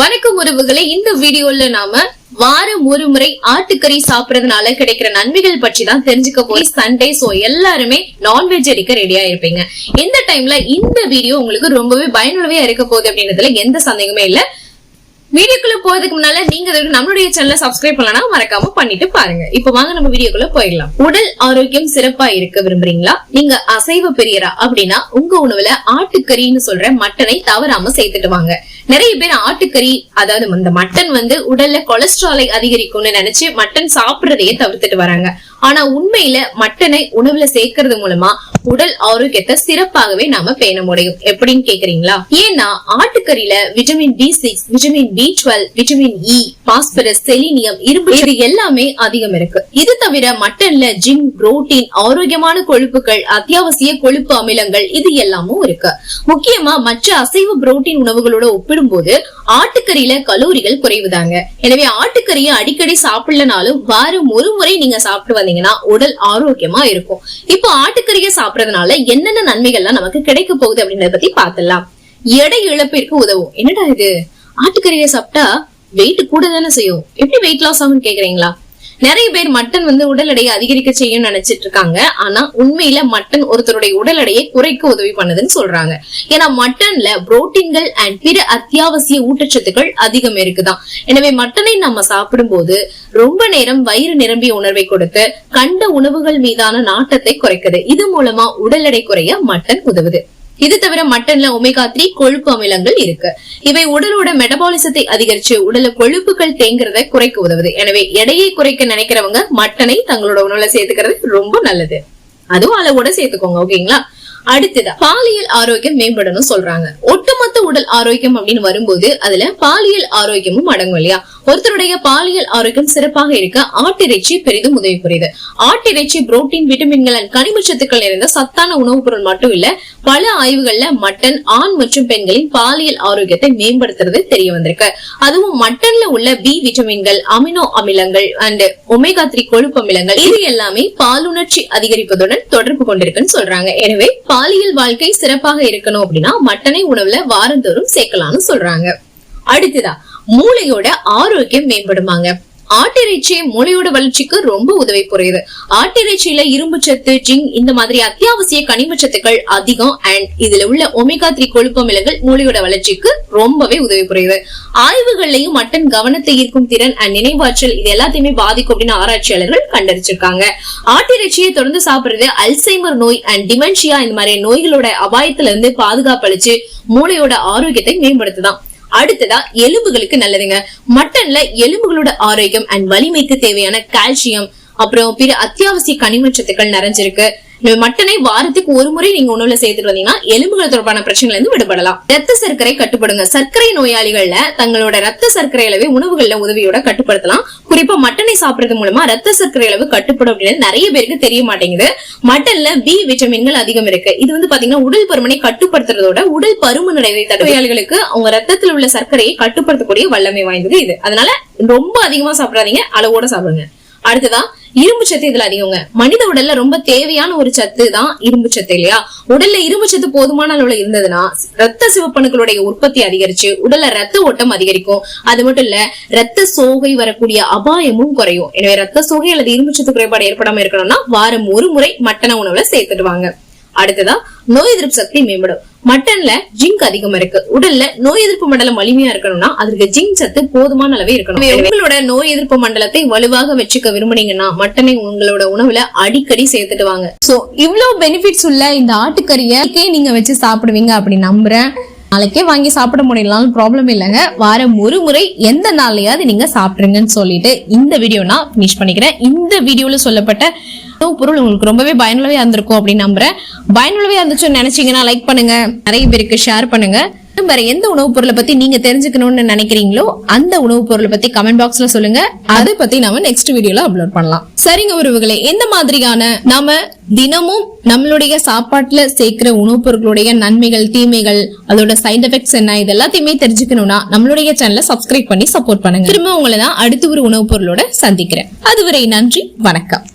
வணக்கம் உறவுகளை. இந்த வீடியோல நாம வாரம் ஒரு முறை ஆட்டுக்கறி சாப்பிடறதுனால கிடைக்கிற நன்மைகள் பற்றி தான் தெரிஞ்சுக்க போய் சண்டே சோ எல்லாருமே நான்வெஜ் அடிக்க ரெடியா இருப்பீங்க. இந்த டைம்ல இந்த வீடியோ உங்களுக்கு ரொம்பவே பயனுள்ளவே இருக்க போகுது அப்படின்றதுல எந்த சந்தேகமே இல்ல. வீடியோக்குள்ள போறதுக்கு முன்னால நீங்க நம்மளுடைய சேனலை சப்ஸ்கிரைப் பண்ணலாம் மறக்காம பண்ணிட்டு பாருங்க. இப்ப வாங்க நம்ம வீடியோக்குள்ள போயிடலாம். உடல் ஆரோக்கியம் சிறப்பா இருக்க விரும்புறீங்களா? நீங்க அசைவ பெரியரா அப்படின்னா உங்க உணவுல ஆட்டுக்கறின்னு சொல்ற மட்டனை தவறாம சேர்த்துட்டு வாங்க. நிறைய பேர் ஆட்டுக்கறி அதாவது இந்த மட்டன் வந்து உடல்ல கொலஸ்ட்ராலை அதிகரிக்கும்னு நினைச்சு மட்டன் சாப்பிடுறதையே தவிர்த்துட்டு வராங்க. ஆனா உண்மையில மட்டனை உணவுல சேர்க்கறது மூலமா உடல் ஆரோக்கியத்தை சிறப்பாகவே நாம பேண முடியும். எப்படின்னு கேக்குறீங்களா? ஏன்னா ஆட்டுக்கறியில vitamin B six vitamin B twelve vitamin E phosphorus selenium இரும்பு இது எல்லாமே அதிகம் இருக்கு. இது தவிர மட்டன்ல ஜிம் புரோட்டீன் ஆரோக்கியமான கொழுப்புகள் அத்தியாவசிய கொழுப்பு அமிலங்கள் இது எல்லாமும் இருக்கு. முக்கியமா மற்ற அசைவ புரோட்டீன் உணவுகளோட ஒப்பிடும்போது ஆட்டுக்கறியில கலோரிகள் குறைவுதாங்க. எனவே ஆட்டுக்கறியை அடிக்கடி சாப்பிடலனாலும் வாரம் ஒரு முறை நீங்க சாப்பிட்டு வந்தீங்கன்னா உடல் ஆரோக்கியமா இருக்கும். இப்போ ஆட்டுக்கறியை சாப்பிடறதுனால என்னென்ன நன்மைகள்லாம் நமக்கு கிடைக்க போகுது அப்படின்றத பத்தி பாத்திரலாம் எடை இழப்பிற்கு உதவும். என்னடா இது? ஆட்டுக்கறியை சாப்பிட்டா வெயிட் கூட தானே செய்யும். எப்படி வெயிட் லாஸ் ஆகும்னு கேக்குறீங்களா? நிறைய பேர் மட்டன் வந்து உடல் எடையை அதிகரிக்க செய்யும் நினைச்சிட்டு இருக்காங்க. ஆனா உண்மையில மட்டன் ஒருத்தருடைய உடல் எடையை குறைக்க உதவி பண்ணுதுன்னு சொல்றாங்க. ஏன்னா மட்டன்ல புரோட்டீன்கள் அண்ட் பிற அத்தியாவசிய ஊட்டச்சத்துக்கள் அதிகம் இருக்குதான். எனவே மட்டனை நம்ம சாப்பிடும் போது ரொம்ப நேரம் வயிறு நிரம்பிய உணர்வை கொடுத்து கண்ட உணவுகள் மீதான நாட்டத்தை குறைக்குது. இது மூலமா உடல் எடை குறைய மட்டன் உதவுது. இது தவிர மட்டன்ல ஒமேகா த்ரீ கொழுப்பு அமிலங்கள் இருக்கு. இவை உடலோட மெட்டபாலிசத்தை அதிகரிச்சு உடல கொழுப்புகள் தேங்குறத குறைக்க உதவுது. எனவே எடையை குறைக்க நினைக்கிறவங்க மட்டனை தங்களோட உணவுல சேர்த்துக்கிறது ரொம்ப நல்லது. அதுவும் அளவோட சேர்த்துக்கோங்க ஓகேங்களா? அடுத்ததா பாலியல் ஆரோக்கியம் மேம்படணும் சொல்றாங்க. ஒட்டுமொத்த உடல் ஆரோக்கியம் அப்படின்னு வரும்போது அதுல பாலியல் ஆரோக்கியமும் அடங்கும் இல்லையா? ஒருத்தருடைய பாலியல் ஆரோக்கியம் சிறப்பாக இருக்க ஆட்டிறைச்சி பெரிதும் உதவி புரியுது ஆட்டிறைச்சி புரோட்டீன் விட்டமின்கள் கனிம சத்துக்கள் நிறைந்த சத்தான உணவுப் பொருள் மட்டும் இல்ல பல ஆய்வுகள்ல மட்டன் ஆண் மற்றும் பெண்களின் பாலியல் ஆரோக்கியத்தை மேம்படுத்துறது தெரிய வந்திருக்கு. அதுவும் மட்டன்ல உள்ள பி விட்டமின்கள் அமினோ அமிலங்கள் அண்ட் ஒமேகா த்ரீ கொழுப்பு அமிலங்கள் இது எல்லாமே பாலுணர்ச்சி அதிகரிப்பதுடன் தொடர்பு கொண்டிருக்குன்னு சொல்றாங்க. எனவே பாலியல் வாழ்க்கை சிறப்பாக இருக்கணும் அப்படின்னா மட்டனை உணவுல வாரந்தோறும் சேர்க்கலாம்னு சொல்றாங்க. அடுத்ததா மூளையோட ஆரோக்கியம் மேம்படுமாங்க. ஆட்டிறைச்சி மூளையோட வளர்ச்சிக்கு ரொம்ப உதவி புரியுது. ஆட்டிறைச்சியில இரும்பு சத்து ஜிங் இந்த மாதிரி அத்தியாவசிய கனிம சத்துக்கள் அதிகம் அண்ட் இதுல உள்ள ஒமேகா த்ரீ கொழுப்பு அமிலங்கள் மூளையோட வளர்ச்சிக்கு ரொம்பவே உதவி புரியுது. ஆய்வுகள்லயும் மட்டன் கவனத்தை ஈர்க்கும் திறன் அண்ட் நினைவாற்றல் இது எல்லாத்தையுமே பாதிக்கும் அப்படின்னு ஆராய்ச்சியாளர்கள் கண்டறிச்சிருக்காங்க. ஆட்டிறைச்சியை தொடர்ந்து சாப்பிடுறது அல்சைமர் நோய் அண்ட் டிமென்ஷியா இந்த மாதிரி நோய்களோட அபாயத்துல இருந்து பாதுகாப்பு அளிச்சு மூளையோட ஆரோக்கியத்தை மேம்படுத்துதான். அடுத்ததா எலும்புகளுக்கு நல்லதுங்க. மட்டன்ல எலும்புகளோட ஆரோக்கியம் அண்ட் வலிமைக்கு தேவையான கால்சியம் அப்புறம் பிற அத்தியாவசிய கனிமச்சத்துக்கள் நிறைஞ்சிருக்கு. மட்டனை வாரத்துக்கு ஒரு முறை நீங்க உணவுல சேர்த்துட்டு வந்தீங்கன்னா எலும்புகள் தொடர்பான பிரச்சனைல இருந்து விடுபடலாம். ரத்த சர்க்கரை கட்டுப்படுங்க. சர்க்கரை நோயாளிகள்ல தங்களோட ரத்த சர்க்கரை அளவை உணவுகள்ல உதவியோட கட்டுப்படுத்தலாம். குறிப்பா மட்டனை சாப்பிடுறது மூலமா ரத்த சர்க்கரை அளவு கட்டுப்படும் அப்படின்னு நிறைய பேருக்கு தெரிய மாட்டேங்குது. மட்டன்ல பி விட்டமின்கள் அதிகம் இருக்கு. இது வந்து பாத்தீங்கன்னா உடல் பருமனை கட்டுப்படுத்துறதோட உடல் பருமன் அடைவை தடவையாளிகளுக்கு அவங்க ரத்தத்தில் உள்ள சர்க்கரையை கட்டுப்படுத்தக்கூடிய வல்லமை வாய்ந்தது இது. அதனால ரொம்ப அதிகமா சாப்பிடாதீங்க. அளவோட சாப்பிடுங்க. அடுத்ததா இரும்பு சத்து இதுல அதிகங்க. மனித உடல்ல ரொம்ப தேவையான ஒரு சத்து தான் இரும்பு சத்து இல்லையா? உடல்ல இரும்பு சத்து போதுமான அளவுல இருந்ததுன்னா ரத்த சிவப்பணுக்களுடைய உற்பத்தி அதிகரிச்சு உடல்ல ரத்த ஓட்டம் அதிகரிக்கும். அது மட்டும் இல்ல ரத்த சோகை வரக்கூடிய அபாயமும் குறையும். எனவே ரத்த சோகை அல்லது இரும்பு சத்து குறைபாடு ஏற்படாம இருக்கணும்னா வாரம் ஒரு முறை மட்டன உணவுல சேர்த்துட்டு வாங்க அடுத்ததா நோய் எதிர்ப்பு சக்தி மேம்படும். மட்டன்ல ஜிங்க் அதிகம் இருக்கு. உடல்ல நோய் எதிர்ப்பு மண்டலம் வலிமையா இருக்கணும்னா அதற்கு ஜிங்க் சத்து போதுமான அளவே இருக்கணும். உங்களோட நோய் எதிர்ப்பு மண்டலத்தை வலுவாக வச்சுக்க விரும்புனீங்கன்னா மட்டனை உங்களோட உணவுல அடிக்கடி சேர்த்துட்டு வாங்க. சோ இவ்வளவு பெனிஃபிட்ஸ் உள்ள இந்த ஆட்டுக்கறியை நீங்க வச்சு சாப்பிடுவீங்க அப்படி நம்புறேன். நாளைக்கே வாங்கி சாப்பிட முடியலாம் ப்ராப்ளம் இல்லைங்க. வாரம் ஒரு முறை எந்த நாள்லயாவது நீங்க சாப்பிடுங்கன்னு சொல்லிட்டு இந்த வீடியோ நான் ஃபினிஷ் பண்ணிக்கிறேன். இந்த வீடியோல சொல்லப்பட்ட பொருள் உங்களுக்கு ரொம்பவே பயனுள்ளவே இருந்திருக்கும் அப்படின்னு நம்புறேன். பயனுள்ளவே இருந்துச்சுன்னு நினைச்சீங்கன்னா லைக் பண்ணுங்க. நிறைய பேருக்கு ஷேர் பண்ணுங்க. வேற எந்த உணவுப் பொருளை பத்தி நீங்க தெரிஞ்சுக்கணும்னு நினைக்கிறீங்களோ அந்த உணவுப் பொருளை பத்தி கமெண்ட் பாக்ஸ்ல சொல்லுங்க. அதை பத்தி நாம நெக்ஸ்ட் வீடியோல அப்லோட் பண்ணலாம். சரிங்க உறவுகளே எந்த மாதிரியான நாம தினமும் நம்மளுடைய சாப்பாட்டுல சேர்க்கிற உணவுப் பொருட்களுடைய நன்மைகள் தீமைகள் அதோட சைட் எஃபெக்ட்ஸ் என்ன இது எல்லாத்தையுமே தெரிஞ்சுக்கணும்னா நம்மளுடைய சேனலை சப்ஸ்கிரைப் பண்ணி சப்போர்ட் பண்ணுங்க. திரும்ப உங்களை நான் அடுத்த ஒரு உணவுப் பொருளோட சந்திக்கிறேன். அதுவரை நன்றி வணக்கம்.